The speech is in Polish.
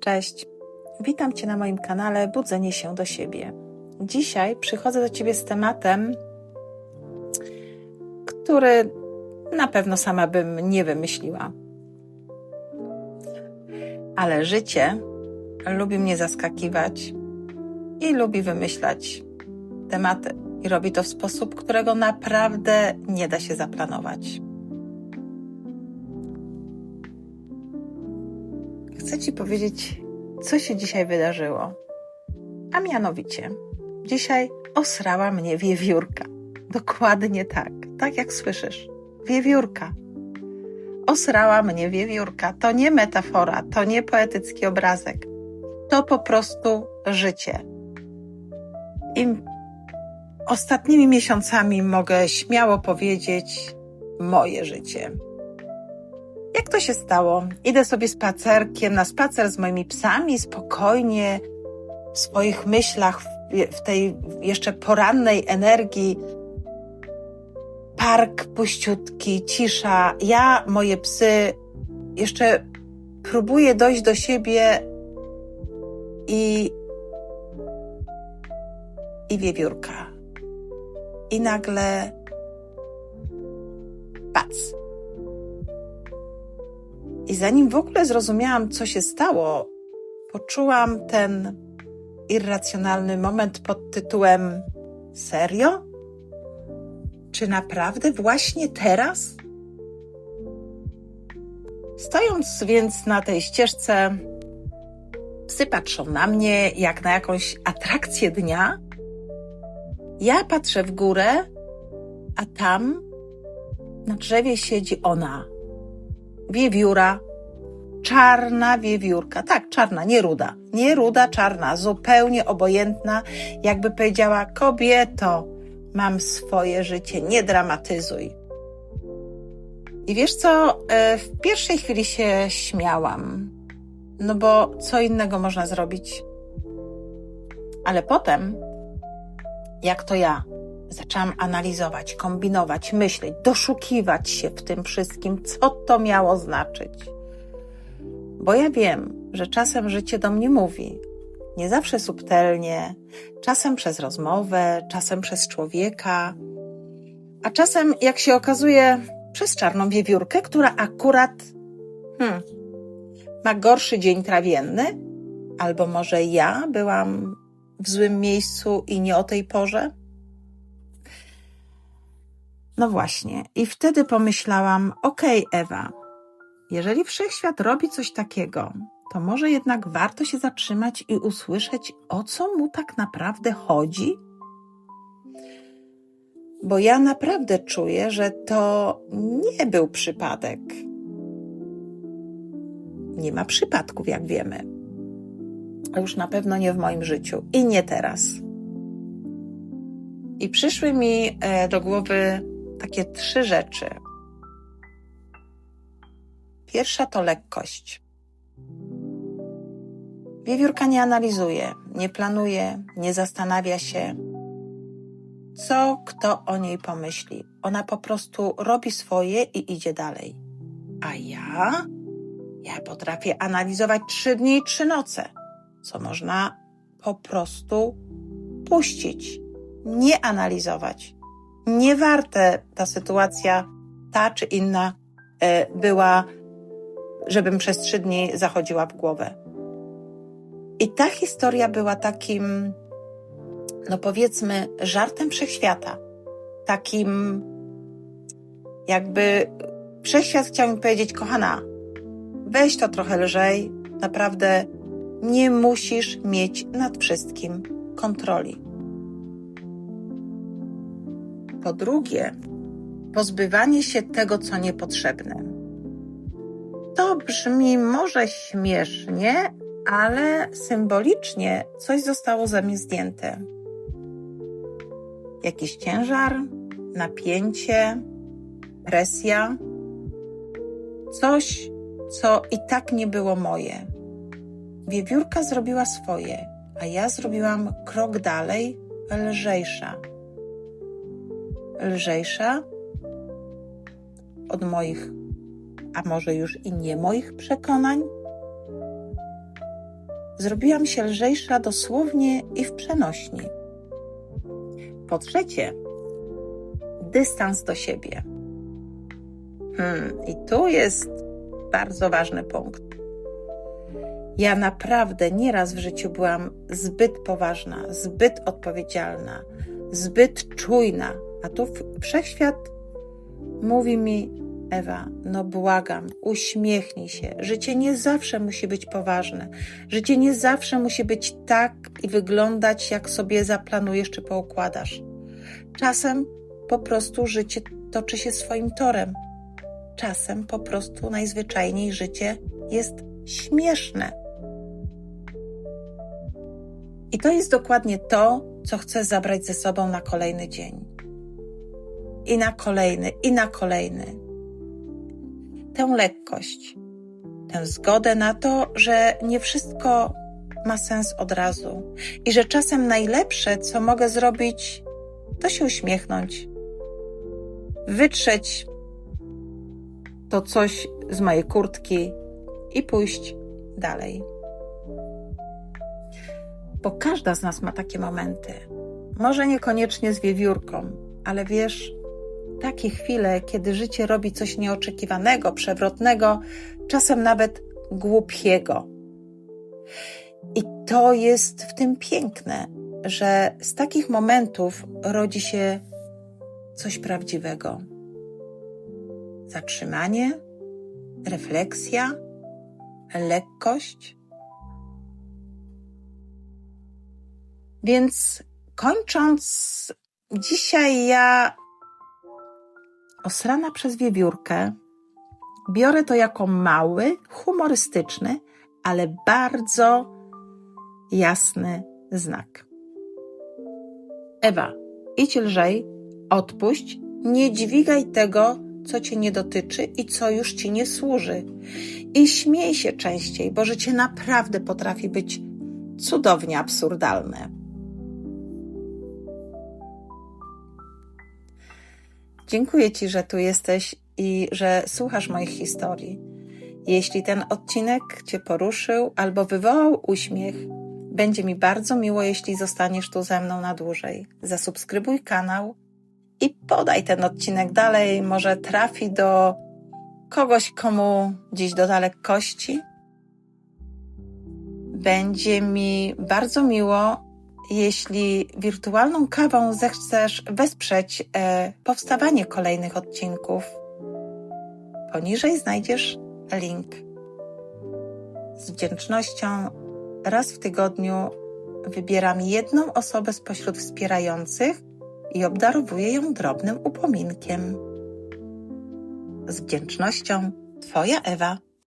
Cześć, witam Cię na moim kanale Budzenie się do siebie. Dzisiaj przychodzę do Ciebie z tematem, który na pewno sama bym nie wymyśliła. Ale życie lubi mnie zaskakiwać i lubi wymyślać tematy. I robi to w sposób, którego naprawdę nie da się zaplanować. Chcę Ci powiedzieć, co się dzisiaj wydarzyło. A mianowicie, dzisiaj osrała mnie wiewiórka. Dokładnie tak, tak jak słyszysz. Wiewiórka. Osrała mnie wiewiórka. To nie metafora, to nie poetycki obrazek. To po prostu życie. I ostatnimi miesiącami mogę śmiało powiedzieć moje życie. Jak to się stało? Idę sobie spacerkiem, na spacer z moimi psami, spokojnie, w swoich myślach, w- tej jeszcze porannej energii. Park puściutki, cisza. Ja, moje psy, jeszcze próbuję dojść do siebie i. i wiewiórka. I nagle. Pac. I zanim w ogóle zrozumiałam, co się stało, poczułam ten irracjonalny moment pod tytułem: Serio? Czy naprawdę właśnie teraz? Stojąc więc na tej ścieżce, psy patrzą na mnie jak na jakąś atrakcję dnia. Ja patrzę w górę, a tam na drzewie siedzi ona, wiewióra, czarna wiewiórka. Tak, czarna, nie ruda. Nie ruda, czarna, zupełnie obojętna, jakby powiedziała: Kobieto, mam swoje życie, nie dramatyzuj. I wiesz co? E, W pierwszej chwili się śmiałam, no bo co innego można zrobić. Ale potem, jak to ja, zaczęłam analizować, kombinować, myśleć, doszukiwać się w tym wszystkim, co to miało znaczyć. Bo ja wiem, że czasem życie do mnie mówi. Nie zawsze subtelnie, czasem przez rozmowę, czasem przez człowieka, a czasem, jak się okazuje, przez czarną wiewiórkę, która akurat hmm, ma gorszy dzień trawienny, albo może ja byłam w złym miejscu i nie o tej porze. No właśnie, i wtedy pomyślałam: Okej, Ewa, jeżeli wszechświat robi coś takiego, to może jednak warto się zatrzymać i usłyszeć, o co mu tak naprawdę chodzi? Bo ja naprawdę czuję, że to nie był przypadek. Nie ma przypadków, jak wiemy. A już na pewno nie w moim życiu i nie teraz. I przyszły mi e, do głowy takie trzy rzeczy. Pierwsza to lekkość. Wiewiórka nie analizuje, nie planuje, nie zastanawia się, co kto o niej pomyśli. Ona po prostu robi swoje i idzie dalej. A ja? Ja potrafię analizować trzy dni i trzy noce, co można po prostu puścić, nie analizować. Nie warte ta sytuacja, ta czy inna, e, była, żebym przez trzy dni zachodziła w głowę. I ta historia była takim, no powiedzmy, żartem wszechświata. Takim, jakby wszechświat chciał mi powiedzieć, kochana, weź to trochę lżej, naprawdę nie musisz mieć nad wszystkim kontroli. Po drugie, pozbywanie się tego, co niepotrzebne. To brzmi może śmiesznie, ale symbolicznie coś zostało ze mnie zdjęte. Jakiś ciężar, napięcie, presja, coś, co i tak nie było moje. Wiewiórka zrobiła swoje, a ja zrobiłam krok dalej, lżejsza. Lżejsza od moich, a może już i nie moich przekonań, zrobiłam się lżejsza dosłownie i w przenośni. Po trzecie, dystans do siebie. Hmm, I tu jest bardzo ważny punkt. Ja naprawdę nieraz w życiu byłam zbyt poważna, zbyt odpowiedzialna, zbyt czujna, a tu wszechświat mówi mi: Ewa, no błagam, uśmiechnij się. Życie nie zawsze musi być poważne. Życie nie zawsze musi być tak i wyglądać, jak sobie zaplanujesz czy poukładasz. Czasem po prostu życie toczy się swoim torem. Czasem po prostu najzwyczajniej życie jest śmieszne. I to jest dokładnie to, co chcę zabrać ze sobą na kolejny dzień. I na kolejny, i na kolejny. Tę lekkość, tę zgodę na to, że nie wszystko ma sens od razu i że czasem najlepsze, co mogę zrobić, to się uśmiechnąć, wytrzeć to coś z mojej kurtki i pójść dalej. Bo każda z nas ma takie momenty. Może niekoniecznie z wiewiórką, ale wiesz, takie chwile, kiedy życie robi coś nieoczekiwanego, przewrotnego, czasem nawet głupiego. I to jest w tym piękne, że z takich momentów rodzi się coś prawdziwego. Zatrzymanie, refleksja, lekkość. Więc kończąc, dzisiaj ja osrana przez wiewiórkę biorę to jako mały, humorystyczny, ale bardzo jasny znak. Ewa, idź lżej, odpuść, nie dźwigaj tego, co cię nie dotyczy i co już ci nie służy. I śmiej się częściej, bo życie naprawdę potrafi być cudownie absurdalne. Dziękuję Ci, że tu jesteś i że słuchasz moich historii. Jeśli ten odcinek Cię poruszył albo wywołał uśmiech, będzie mi bardzo miło, jeśli zostaniesz tu ze mną na dłużej. Zasubskrybuj kanał i podaj ten odcinek dalej. Może trafi do kogoś, komu dziś doda lekkości. Będzie mi bardzo miło, jeśli wirtualną kawą zechcesz wesprzeć e, powstawanie kolejnych odcinków. Poniżej znajdziesz link. Z wdzięcznością raz w tygodniu wybieram jedną osobę spośród wspierających i obdarowuję ją drobnym upominkiem. Z wdzięcznością, Twoja Ewa.